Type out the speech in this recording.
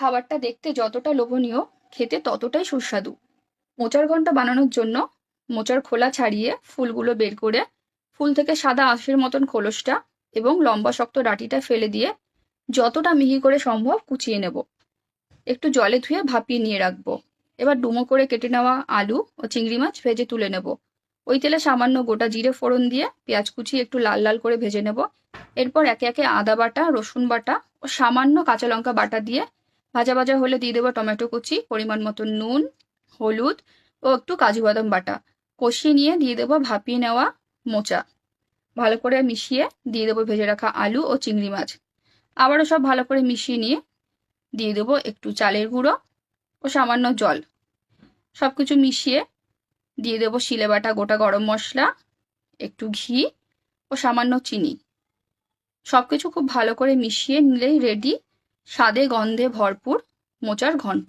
খাবারটা দেখতে যতটা লোভনীয়, খেতে ততটাই সুস্বাদু। মোচার ঘন্ট বানানোর জন্য মোচার খোলা ছাড়িয়ে ফুলগুলো বের করে ফুল থেকে সাদা আঁশের মতন খোলসটা এবং লম্বা শক্ত ডাটিটা ফেলে দিয়ে যতটা মিহি করে সম্ভব কুচিয়ে নেব। একটু জলে ধুয়ে ভাপিয়ে নিয়ে রাখব। এবার ডুমো করে কেটে নেওয়া আলু ও চিংড়ি মাছ ভেজে তুলে নেব। ওই তেলে সামান্য গোটা জিরে ফোড়ন দিয়ে পেঁয়াজ কুচি একটু লাল লাল করে ভেজে নেব। এরপর একে একে আদা বাটা, রসুন বাটা ও সামান্য কাঁচা লঙ্কা বাটা দিয়ে ভাজা ভাজা হলে দিয়ে দেবো টমেটো কুচি, পরিমাণ মতো নুন, হলুদ ও একটু কাজু বাদাম বাটা। কষিয়ে নিয়ে দিয়ে দেবো ভাপিয়ে নেওয়া মোচা। ভালো করে মিশিয়ে দিয়ে দেবো ভেজে রাখা আলু ও চিংড়ি মাছ। আবারও সব ভালো করে মিশিয়ে নিয়ে দিয়ে দেবো একটু চালের গুঁড়ো ও সামান্য জল। সব কিছু মিশিয়ে দিয়ে দেবো শিলে বাটা গোটা গরম মশলা, একটু ঘি ও সামান্য চিনি। সব কিছু খুব ভালো করে মিশিয়ে নিলেই রেডি স্বাদে গন্ধে ভরপুর মোচার ঘন্ট।